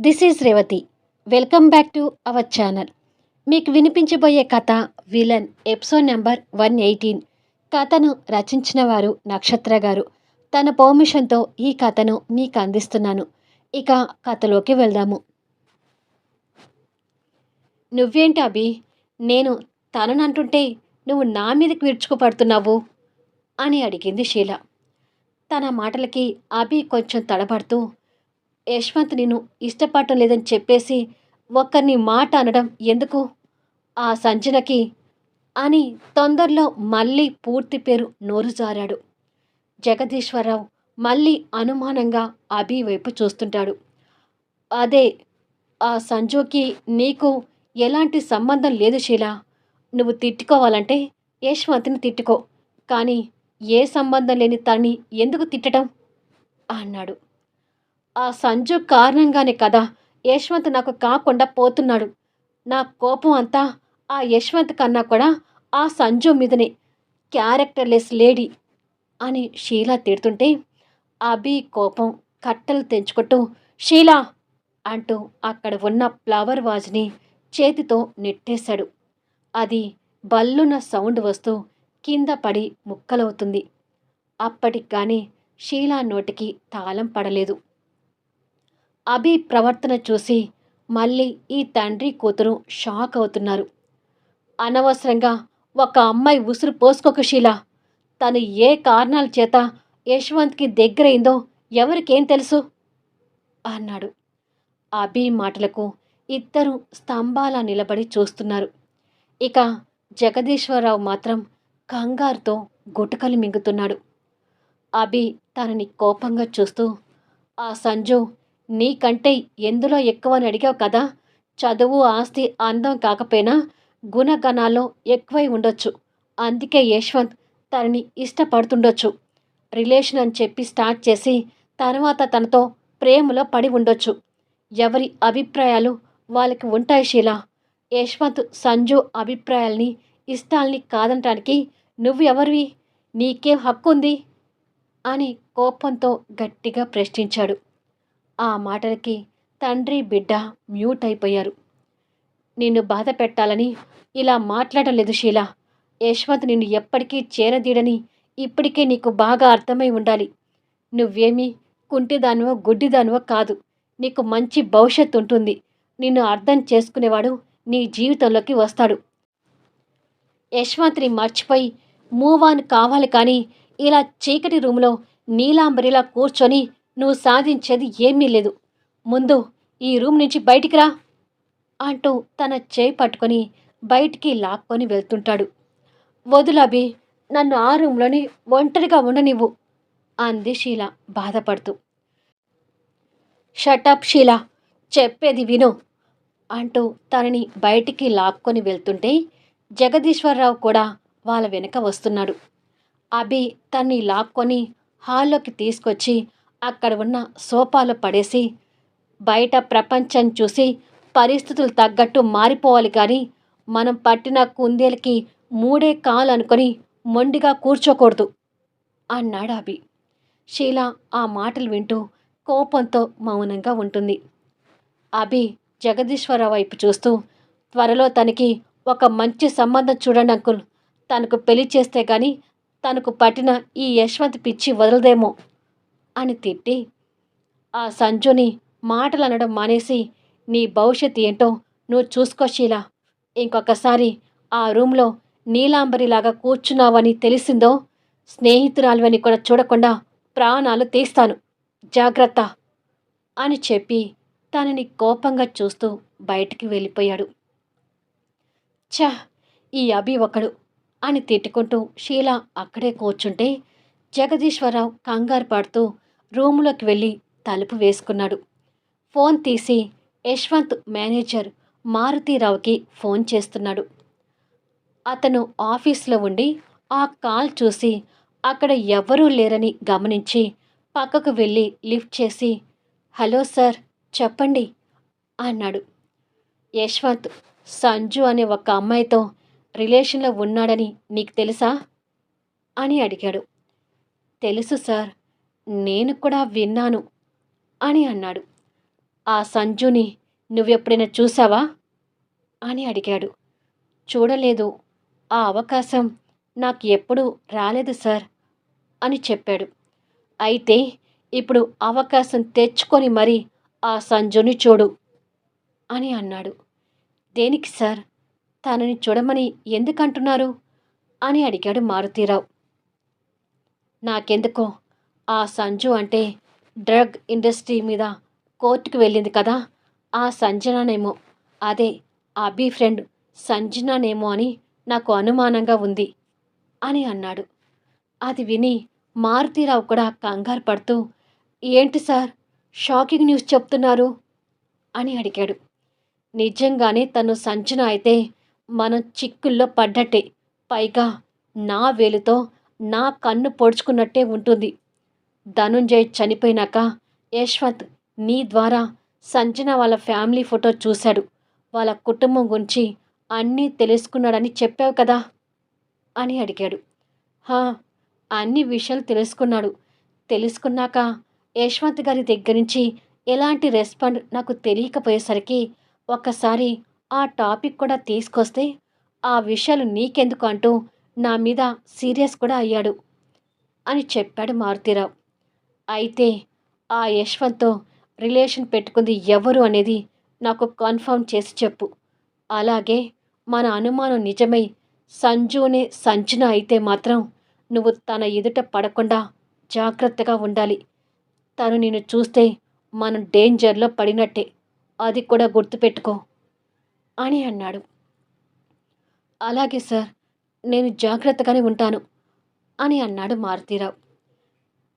This is Revathi welcome back to our channel మీకు వినిపించబోయే కథ villain episode number one eighteen కథను రచించిన వారు నక్షత్ర గారు. తన పర్మిషన్తో ఈ కథను మీకు అందిస్తున్నాను. ఇక కథలోకి వెళ్దాము. నువ్వేంటి అభి? నేను తననంటుంటే నువ్వు నా మీదకి విరుచుకుపడుతున్నావు? అని అడిగింది షీల తన మాటలకి అభి కొంచెం తడబడుతూ యశ్వంత్ నేను ఇష్టపడటం లేదని చెప్పేసి ఒక్కరిని మాట అనడం ఎందుకు? ఆ సంజనకి అని తొందరలో మళ్ళీ పూర్తి పేరు నోరు జారాడు. జగదీశ్వరరావు మళ్ళీ అనుమానంగా అభి వైపు చూస్తుంటాడు. అదే ఆ సంజుకి నీకు ఎలాంటి సంబంధం లేదు శీల. నువ్వు తిట్టుకోవాలంటే యశ్వంత్ని తిట్టుకో. కానీ ఏ సంబంధం లేని తనని ఎందుకు తిట్టడం? అన్నాడు. ఆ సంజు కారణంగానే కదా యశ్వంత్ నాకు కాకుండా పోతున్నాడు. నా కోపం అంతా ఆ యశ్వంత్ కన్నా కూడా ఆ సంజు మీదనే. క్యారెక్టర్లెస్ లేడీ అని షీలా తిడుతుంటే అభి కోపం కట్టలు తెంచుకుంటూ షీలా! అంటూ అక్కడ ఉన్న ఫ్లవర్ వాజ్ని చేతితో నెట్టేశాడు. అది బల్లున సౌండ్ వస్తూ కింద పడి ముక్కలవుతుంది. అప్పటికి కానీ షీలా నోటికి తాళం పడలేదు. అభి ప్రవర్తన చూసి మళ్ళీ ఈ తండ్రి కూతురు షాక్ అవుతున్నారు. అనవసరంగా ఒక అమ్మాయి ఉసురు పోసుకోక షీలా. తను ఏ కారణాల చేత యశ్వంత్కి దగ్గరైందో ఎవరికేం తెలుసు? అన్నాడు. అభి మాటలకు ఇద్దరు స్తంభాల నిలబడి చూస్తున్నారు. ఇక జగదీశ్వరరావు మాత్రం కంగారుతో గుటకలు మింగుతున్నాడు. అభి తనని కోపంగా చూస్తూ ఆ సంజు నీకంటే ఎందులో ఎక్కువ అని అడిగావు కదా? చదువు ఆస్తి అందం కాకపోయినా గుణగణాల్లో ఎక్కువై ఉండొచ్చు. అందుకే యశ్వంత్ తనని ఇష్టపడుతుండొచ్చు. రిలేషన్ అని చెప్పి స్టార్ట్ చేసి తర్వాత తనతో ప్రేమలో పడి ఉండొచ్చు. ఎవరి అభిప్రాయాలు వాళ్ళకి ఉంటాయి శీల. యశ్వంత్ సంజు అభిప్రాయాల్ని ఇష్టాల్ని కాదనటానికి నువ్వు ఎవరివి నీకేం హక్కు ఉంది అని కోపంతో గట్టిగా ప్రశ్నించాడు. ఆ మాటలకి తండ్రి బిడ్డ మ్యూట్ అయిపోయారు. నిన్ను బాధ పెట్టాలని ఇలా మాట్లాడలేదు శీల. యశ్వంత్ నిన్ను ఎప్పటికీ చేరదీడని ఇప్పటికే నీకు బాగా అర్థమై ఉండాలి. నువ్వేమీ కుంటిదానివో గుడ్డిదానివో కాదు. నీకు మంచి భవిష్యత్తు ఉంటుంది. నిన్ను అర్థం చేసుకునేవాడు నీ జీవితంలోకి వస్తాడు. యశ్వంత్ని మర్చిపోయి మూవ్ ఆన్ కావాలి కానీ ఇలా చీకటి రూమ్లో నీలాంబరిలా కూర్చొని నువ్వు సాధించేది ఏమీ లేదు. ముందు ఈ రూమ్ నుంచి బయటికి రా అంటూ తన చేయి పట్టుకొని బయటికి లాక్కొని వెళ్తుంటాడు. వదులభి నన్ను ఆ రూమ్లోని ఒంటరిగా ఉండనివ్వు అంది షీల బాధపడుతూ. షటప్ షీల చెప్పేది విను అంటూ తనని బయటికి లాక్కొని వెళ్తుంటే జగదీశ్వరరావు కూడా వాళ్ళ వెనుక వస్తున్నాడు. అభి తన్ని లాక్కొని హాల్లోకి తీసుకొచ్చి అక్కడ ఉన్న సోఫాలో పడేసి బయట ప్రపంచం చూసి పరిస్థితులు తగ్గట్టు మారిపోవాలి కానీ మనం పట్టిన కుందేలకి మూడే కాలు అనుకొని మొండిగా కూర్చోకూడదు అన్నాడు అభి. షీల ఆ మాటలు వింటూ కోపంతో మౌనంగా ఉంటుంది. అభి జగదీశ్వరరావు వైపు చూస్తూ త్వరలో తనకి ఒక మంచి సంబంధం చూడండి అంకుల్ తనకు పెళ్ళి చేస్తే గాని తనకు పట్టిన ఈ యశ్వంత్ పిచ్చి వదలదేమో. అని తిట్టి ఆ సంజుని మాటలు అనడం మానేసి నీ భవిష్యత్ ఏంటో నువ్వు చూసుకో షీలా. ఇంకొకసారి ఆ రూమ్లో నీలాంబరిలాగా కూర్చున్నావని తెలిసిందో స్నేహితురాలువని కూడా చూడకుండా ప్రాణాలు తీస్తాను. జాగ్రత్త అని చెప్పి తనని కోపంగా చూస్తూ బయటికి వెళ్ళిపోయాడు. ఛ ఈ అభి ఒకడు అని తిట్టుకుంటూ షీల అక్కడే కూర్చుంటే జగదీశ్వరరావు కంగారు పాడుతూ రూములోకి వెళ్ళి తలుపు వేసుకున్నాడు. ఫోన్ తీసి యశ్వంత్ మేనేజర్ మారుతీరావుకి ఫోన్ చేస్తున్నాడు. అతను ఆఫీస్లో ఉండి ఆ కాల్ చూసి అక్కడ ఎవ్వరూ లేరని గమనించి పక్కకు వెళ్ళి లిఫ్ట్ చేసి హలో సార్ చెప్పండి అన్నాడు. యశ్వంత్ సంజు అనే ఒక అమ్మాయితో రిలేషన్లో ఉన్నాడని నీకు తెలుసా? అని అడిగాడు. తెలుసు సార్ నేను కూడా విన్నాను అని అన్నాడు. ఆ సంజుని నువ్వెప్పుడైనా చూసావా? అని అడిగాడు. చూడలేదు. ఆ అవకాశం నాకు ఎప్పుడూ రాలేదు సార్ అని చెప్పాడు. అయితే ఇప్పుడు అవకాశం తెచ్చుకొని మరి ఆ సంజుని చూడు అని అన్నాడు. దేనికి సార్? తనని చూడమని ఎందుకంటున్నారు? అని అడిగాడు మారుతీరావు. నాకెందుకో? ఆ సంజు అంటే డ్రగ్ ఇండస్ట్రీ మీద కోర్టుకు వెళ్ళింది కదా? ఆ సంజననేమో. అదే అభి ఫ్రెండ్ సంజననేమో అని నాకు అనుమానంగా ఉంది అని అన్నాడు. అది విని మారుతీరావు కూడా కంగారు పడుతూ ఏంటి సార్ షాకింగ్ న్యూస్ చెప్తున్నారు? అని అడిగాడు. నిజంగానే తను సంచన అయితే మనం చిక్కుల్లో పడ్డట్టే. పైగా నా వేలుతో నా కన్ను పొడుచుకున్నట్టే ఉంటుంది. ధనుంజయ్ చనిపోయినాక యశ్వంత్ నీ ద్వారా సంజన వాళ్ళ ఫ్యామిలీ ఫోటో చూశాడు. వాళ్ళ కుటుంబం గురించి అన్నీ తెలుసుకున్నాడని చెప్పావు కదా? అని అడిగాడు. హా అన్ని విషయాలు తెలుసుకున్నాడు. తెలుసుకున్నాక యశ్వంత్ గారి దగ్గర నుంచి ఎలాంటి రెస్పాండ్ నాకు తెలియకపోయేసరికి ఒక్కసారి ఆ టాపిక్ కూడా తీసుకొస్తే ఆ విషయాలు నీకెందుకు అంటూ నా మీద సీరియస్ కూడా అయ్యాడు అని చెప్పాడు మారుతీరావు. అయితే ఆ యశ్వంత్తో రిలేషన్ పెట్టుకుంది ఎవరు అనేది నాకు కన్ఫర్మ్ చేసి చెప్పు. అలాగే మన అనుమానం నిజమై సంజునే సంచన అయితే మాత్రం నువ్వు తన ఎదుట పడకుండా జాగ్రత్తగా ఉండాలి. తను నిన్ను చూస్తే మనం డేంజర్లో పడినట్టే. అది కూడా గుర్తుపెట్టుకో అని అన్నాడు. అలాగే సార్ నేను జాగ్రత్తగానే ఉంటాను అని అన్నాడు మారుతీరావు.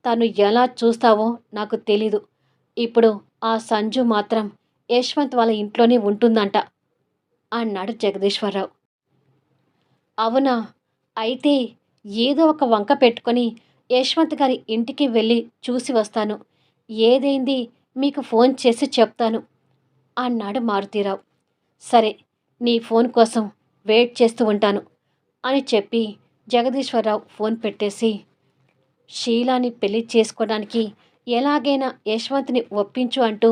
తను ఎలా చూస్తావో నాకు తెలీదు. ఇప్పుడు ఆ సంజు మాత్రం యశ్వంత్ వాళ్ళ ఇంట్లోనే ఉంటుందంట అన్నాడు జగదీశ్వరరావు. అవునా? అయితే ఏదో ఒక వంక పెట్టుకొని యశ్వంత్ గారి ఇంటికి వెళ్ళి చూసి వస్తాను. ఏదైంది మీకు ఫోన్ చేసి చెప్తాను అన్నాడు మారుతీరావు. సరే నీ ఫోన్ కోసం వెయిట్ చేస్తూ ఉంటాను అని చెప్పి జగదీశ్వరరావు ఫోన్ పెట్టేసి షీలాని పెళ్ళి చేసుకోవడానికి ఎలాగైనా యశ్వంత్ని ఒప్పించు అంటూ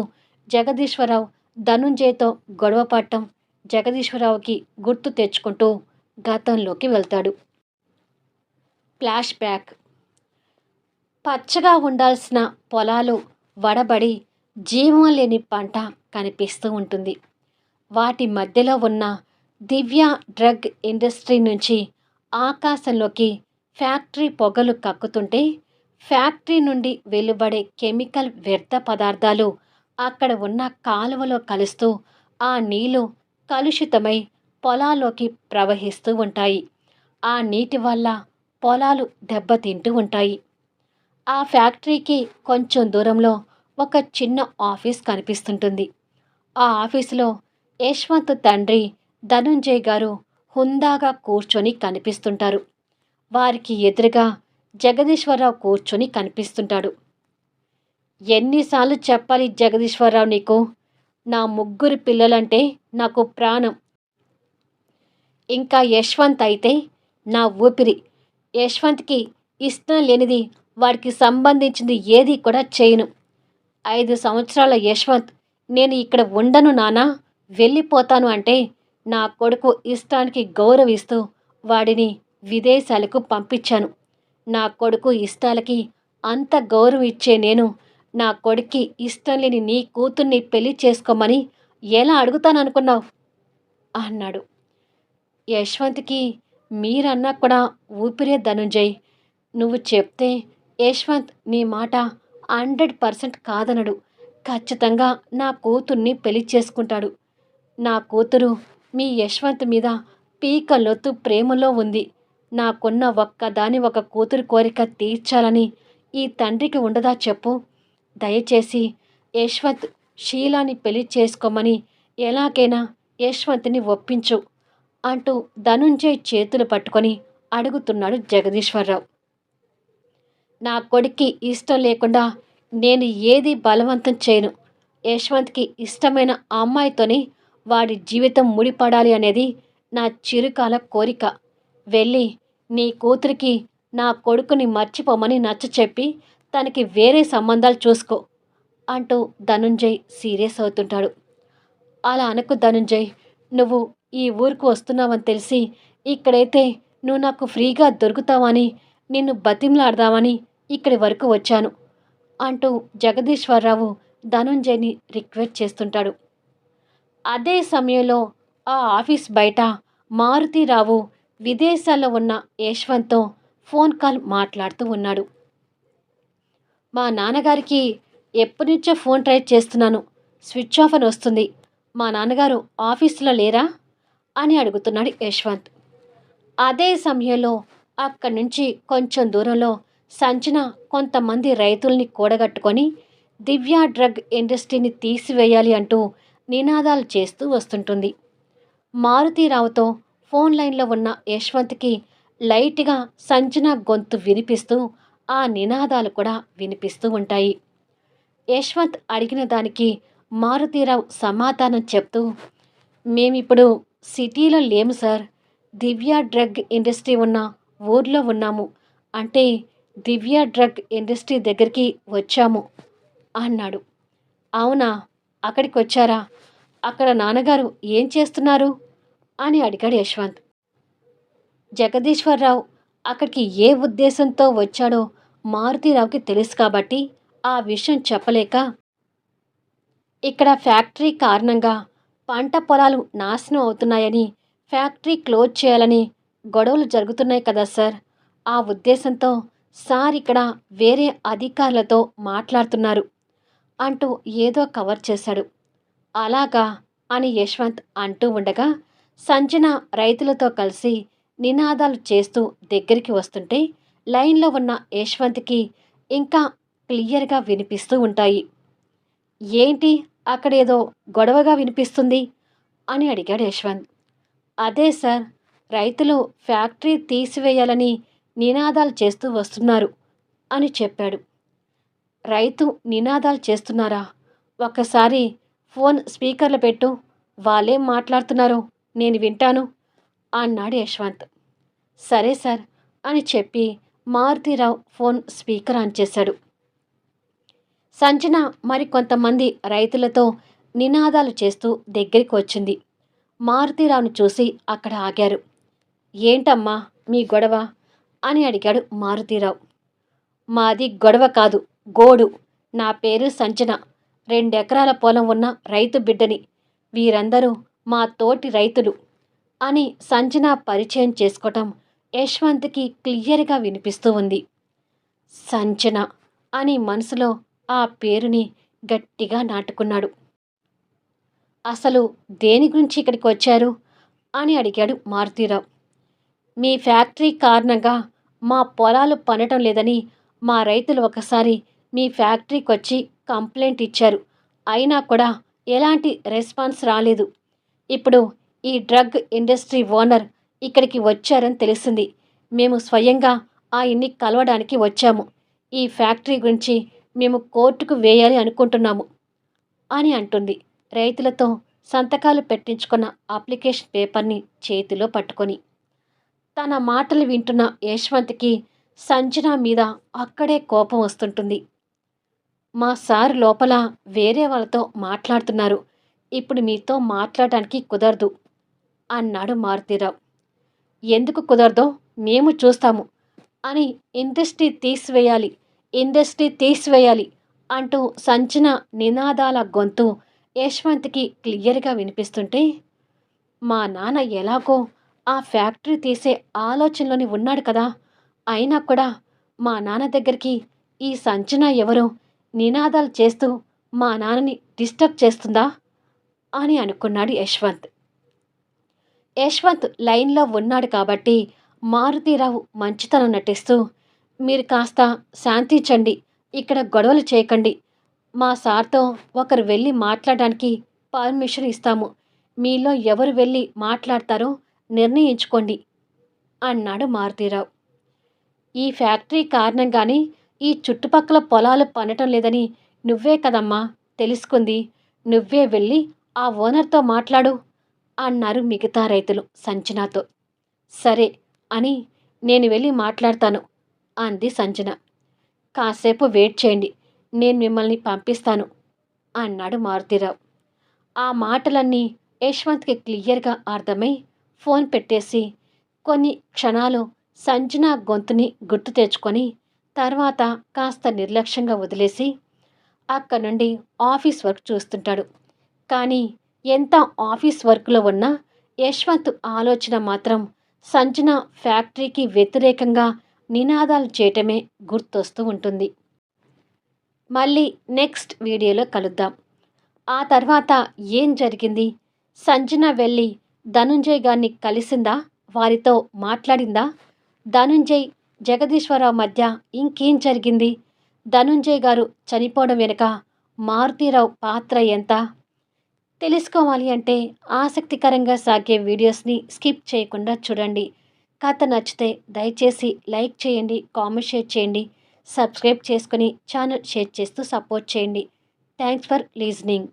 జగదీశ్వరరావు ధనుంజయ్తో గొడవ పడటం జగదీశ్వరరావుకి గుర్తు తెచ్చుకుంటూ గతంలోకి వెళ్తాడు. ఫ్లాష్ బ్యాక్ పచ్చగా ఉండాల్సిన పొలాలు వడబడి జీవం లేని పంట కనిపిస్తూ ఉంటుంది. వాటి మధ్యలో ఉన్న దివ్య డ్రగ్ ఇండస్ట్రీ నుంచి ఆకాశంలోకి ఫ్యాక్టరీ పొగలు కక్కుతుంటే ఫ్యాక్టరీ నుండి వెలువడే కెమికల్ వ్యర్థ పదార్థాలు అక్కడ ఉన్న కాలువలో కలుస్తూ ఆ నీళ్ళు కలుషితమై పొలాల్లోకి ప్రవహిస్తూ ఉంటాయి. ఆ నీటి వల్ల పొలాలు దెబ్బతింటూ ఉంటాయి. ఆ ఫ్యాక్టరీకి కొంచెం దూరంలో ఒక చిన్న ఆఫీస్ కనిపిస్తుంటుంది. ఆ ఆఫీసులో యశ్వంత్ తండ్రి ధనుంజయ్ గారు హుందాగా కూర్చొని కనిపిస్తుంటారు. వారికి ఎదురుగా జగదీశ్వరరావు కూర్చొని కనిపిస్తుంటాడు. ఎన్నిసార్లు చెప్పాలి జగదీశ్వరరావు నీకు? నా ముగ్గురు పిల్లలంటే నాకు ప్రాణం. ఇంకా యశ్వంత్ అయితే నా ఊపిరి. యశ్వంత్కి ఇష్టం లేనిది వాడికి సంబంధించింది ఏది కూడా చేయను. ఐదు సంవత్సరాల యశ్వంత్ నేను ఇక్కడ ఉండను నానా వెళ్ళిపోతాను అంటే నా కొడుకు ఇష్టానికి గౌరవిస్తూ వాడిని విదేశాలకు పంపించాను. నా కొడుకు ఇష్టాలకి అంత గౌరవం ఇచ్చే నేను నా కొడుక్కి ఇష్టం లేని నీ కూతుర్ని పెళ్ళి చేసుకోమని ఎలా అడుగుతాననుకున్నావు? అన్నాడు. యశ్వంత్కి మీరన్నా కూడా ఊపిరే ధనుంజయ్. నువ్వు చెప్తే యశ్వంత్ నీ మాట హండ్రెడ్ పర్సెంట్ కాదనడు. ఖచ్చితంగా నా కూతుర్ని పెళ్ళి చేసుకుంటాడు. నా కూతురు మీ యశ్వంత్ మీద పీకలొత్తు ప్రేమలో ఉంది. నాకున్న ఒక్కదాని ఒక కూతురు కోరిక తీర్చాలని ఈ తండ్రికి ఉండదా చెప్పు. దయచేసి యశ్వంత్ షీలాని పెళ్ళి చేసుకోమని ఎలాగైనా యశ్వంత్ని ఒప్పించు అంటూ ధనుంజయ్ చేతులు పట్టుకొని అడుగుతున్నాడు జగదీశ్వరరావు. నా కొడుక్కి ఇష్టం లేకుండా నేను ఏది బలవంతం చేయను. యశ్వంత్కి ఇష్టమైన అమ్మాయితోనే వాడి జీవితం ముడిపడాలి అనేది నా చిరుకాల కోరిక. వెళ్ళి నీ కూతురికి నా కొడుకుని మర్చిపోమని నచ్చ చెప్పి తనకి వేరే సంబంధాలు చూసుకో అంటూ ధనుంజయ్ సీరియస్ అవుతుంటాడు. అలా అనకు ధనుంజయ్ నువ్వు ఈ ఊరికి వస్తున్నావని తెలిసి ఇక్కడైతే నువ్వు నాకు ఫ్రీగా దొరుకుతావని నిన్ను బతిమలాడదామని ఇక్కడి వరకు వచ్చాను అంటూ జగదీశ్వరరావు ధనుంజయ్ని రిక్వెస్ట్ చేస్తుంటాడు. అదే సమయంలో ఆ ఆఫీస్ బయట మారుతీరావు విదేశాల్లో ఉన్న యశ్వంత్తో ఫోన్ కాల్ మాట్లాడుతూ ఉన్నాడు. మా నాన్నగారికి ఎప్పటి నుంచో ఫోన్ ట్రై చేస్తున్నాను. స్విచ్ ఆఫ్ అని వస్తుంది. మా నాన్నగారు ఆఫీసులో లేరా? అని అడుగుతున్నాడు యశ్వంత్. అదే సమయంలో అక్కడి నుంచి కొంచెం దూరంలో సంచన కొంతమంది రైతుల్ని కూడగట్టుకొని దివ్య డ్రగ్ ఇండస్ట్రీని తీసివేయాలి అంటూ నినాదాలు చేస్తూ వస్తుంటుంది. మారుతీరావుతో ఫోన్ లైన్లో ఉన్న యశ్వంత్కి లైట్గా సంచన గొంతు వినిపిస్తూ ఆ నినాదాలు కూడా వినిపిస్తూ ఉంటాయి. యశ్వంత్ అడిగిన దానికి మారుతీరావు సమాధానం చెప్తూ మేమిప్పుడు సిటీలో లేము సార్. దివ్య డ్రగ్ ఇండస్ట్రీ ఉన్న ఊర్లో ఉన్నాము. అంటే దివ్య డ్రగ్ ఇండస్ట్రీ దగ్గరికి వచ్చాము అన్నాడు. అవునా? అక్కడికి వచ్చారా అక్కడ నాన్నగారు ఏం చేస్తున్నారు? అని అడిగాడు యశ్వంత్. జగదీశ్వరరావు అక్కడికి ఏ ఉద్దేశంతో వచ్చాడో మారుతీరావుకి తెలుసు కాబట్టి ఆ విషయం చెప్పలేక ఇక్కడ ఫ్యాక్టరీ కారణంగా పంట పొలాలు నాశనం అవుతున్నాయని ఫ్యాక్టరీ క్లోజ్ చేయాలని గొడవలు జరుగుతున్నాయి కదా సార్. ఆ ఉద్దేశంతో సార్ ఇక్కడ వేరే అధికారులతో మాట్లాడుతున్నారు అంటూ ఏదో కవర్ చేశాడు. అలాగా అని యశ్వంత్ అంటూ ఉండగా సంజన రైతులతో కలిసి నినాదాలు చేస్తూ దగ్గరికి వస్తుంటే లైన్లో ఉన్న యశ్వంత్కి ఇంకా క్లియర్గా వినిపిస్తూ ఉంటాయి. ఏంటి అక్కడేదో గొడవగా వినిపిస్తుంది? అని అడిగాడు యశ్వంత్. అదే సార్ రైతులు ఫ్యాక్టరీ తీసివేయాలని నినాదాలు చేస్తూ వస్తున్నారు అని చెప్పాడు. రైతు నినాదాలు చేస్తున్నారా? ఒక్కసారి ఫోన్ స్పీకర్లో పెట్టు వాళ్ళేం మాట్లాడుతున్నారో? నేను వింటాను అన్నాడు యశ్వంత్. సరే సార్ అని చెప్పి మారుతీరావు ఫోన్ స్పీకర్ ఆన్ చేశాడు. సంజన మరికొంతమంది రైతులతో నినాదాలు చేస్తూ దగ్గరికి వచ్చింది. మారుతిరావును చూసి అక్కడ ఆగారు. ఏంటమ్మా మీ గొడవ? అని అడిగాడు మారుతీరావు. మాది గొడవ కాదు గోడు. నా పేరు సంజన. రెండెకరాల పొలం ఉన్న రైతు బిడ్డని. వీరందరూ మా తోటి రైతులు అని సంజన పరిచయం చేసుకోవటం యశ్వంత్కి క్లియర్గా వినిపిస్తూ ఉంది. సంజన అని మనసులో ఆ పేరుని గట్టిగా నాటుకున్నాడు. అసలు దేని గురించి ఇక్కడికి వచ్చారు? అని అడిగాడు మారుతీరావు. మీ ఫ్యాక్టరీ కారణంగా మా పొలాలు పనటం లేదని మా రైతులు ఒకసారి మీ ఫ్యాక్టరీకి వచ్చి కంప్లైంట్ ఇచ్చారు. అయినా కూడా ఎలాంటి రెస్పాన్స్ రాలేదు. ఇప్పుడు ఈ డ్రగ్ ఇండస్ట్రీ ఓనర్ ఇక్కడికి వచ్చారని తెలిసింది. మేము స్వయంగా ఆయన్ని కలవడానికి వచ్చాము. ఈ ఫ్యాక్టరీ గురించి మేము కోర్టుకు వేయాలి అనుకుంటున్నాము అని అంటుంది. రైతులతో సంతకాలు పెట్టించుకున్న అప్లికేషన్ పేపర్ని చేతిలో పట్టుకొని. తన మాటలు వింటున్న యశ్వంత్కి సంజన మీద అక్కడే కోపం వస్తుంటుంది. మా సార్ లోపల వేరే వాళ్ళతో మాట్లాడుతున్నారు. ఇప్పుడు మీతో మాట్లాడటానికి కుదరదు అన్నాడు మారుతీరావు. ఎందుకు కుదరదో మేము చూస్తాము అని ఇండస్ట్రీ తీసివేయాలి ఇండస్ట్రీ తీసివేయాలి అంటూ సంచన నినాదాల గొంతు యశ్వంత్కి క్లియర్గా వినిపిస్తుంటే మా నాన్న ఎలాగో ఆ ఫ్యాక్టరీ తీసే ఆలోచనలోని ఉన్నాడు కదా అయినా కూడా మా నాన్న దగ్గరికి ఈ సంచన ఎవరో నినాదాలు చేస్తూ మా నాన్నని డిస్టర్బ్ చేస్తుందా? అని అనుకున్నాడు యశ్వంత్. యశ్వంత్ లైన్లో ఉన్నాడు కాబట్టి మారుతీరావు మంచితనం నటిస్తూ మీరు కాస్త శాంతించండి ఇక్కడ గొడవలు చేయకండి. మా సార్తో ఒకరు వెళ్ళి మాట్లాడడానికి పర్మిషన్ ఇస్తాము. మీలో ఎవరు వెళ్ళి మాట్లాడతారో నిర్ణయించుకోండి అన్నాడు మారుతీరావు. ఈ ఫ్యాక్టరీ కారణంగానే ఈ చుట్టుపక్కల పొలాలు పనటం లేదని నువ్వే కదమ్మా తెలుసుకుంది. నువ్వే వెళ్ళి ఆ ఓనర్తో మాట్లాడు అన్నారు మిగతా రైతులు సంజనాతో సరే అని నేను వెళ్ళి మాట్లాడతాను అంది సంజన కాసేపు వెయిట్ చేయండి నేను మిమ్మల్ని పంపిస్తాను అన్నాడు మారుతిరావు. ఆ మాటలన్నీ యశ్వంత్కి క్లియర్గా అర్థమై ఫోన్ పెట్టేసి కొన్ని క్షణాలు సంజన గొంతుని గుర్తు తెచ్చుకొని తర్వాత కాస్త నిర్లక్ష్యంగా వదిలేసి అక్కడ నుండి ఆఫీస్ వర్క్ చూస్తుంటాడు. కానీ ఎంత ఆఫీస్ వర్క్లో ఉన్నా యశ్వంత్ ఆలోచన మాత్రం సంజన ఫ్యాక్టరీకి వ్యతిరేకంగా నినాదాలు చేయటమే గుర్తొస్తూ ఉంటుంది. మళ్ళీ నెక్స్ట్ వీడియోలో కలుద్దాం. ఆ తర్వాత ఏం జరిగింది? సంజన వెళ్ళి ధనుంజయ్ గారిని కలిసిందా? వారితో మాట్లాడిందా? ధనుంజయ్ జగదీశ్వరరావు మధ్య ఇంకేం జరిగింది? ధనుంజయ్ గారు చనిపోవడం వెనుక మారుతీరావు పాత్ర ఎంత? తెలుసుకోవాలి అంటే ఆసక్తికరంగా సాగే వీడియోస్ని స్కిప్ చేయకుండా చూడండి. కథ నచ్చితే దయచేసి లైక్ చేయండి కామెంట్ షేర్ చేయండి సబ్స్క్రైబ్ చేసుకొని ఛానల్ షేర్ చేస్తూ సపోర్ట్ చేయండి. Thanks for listening.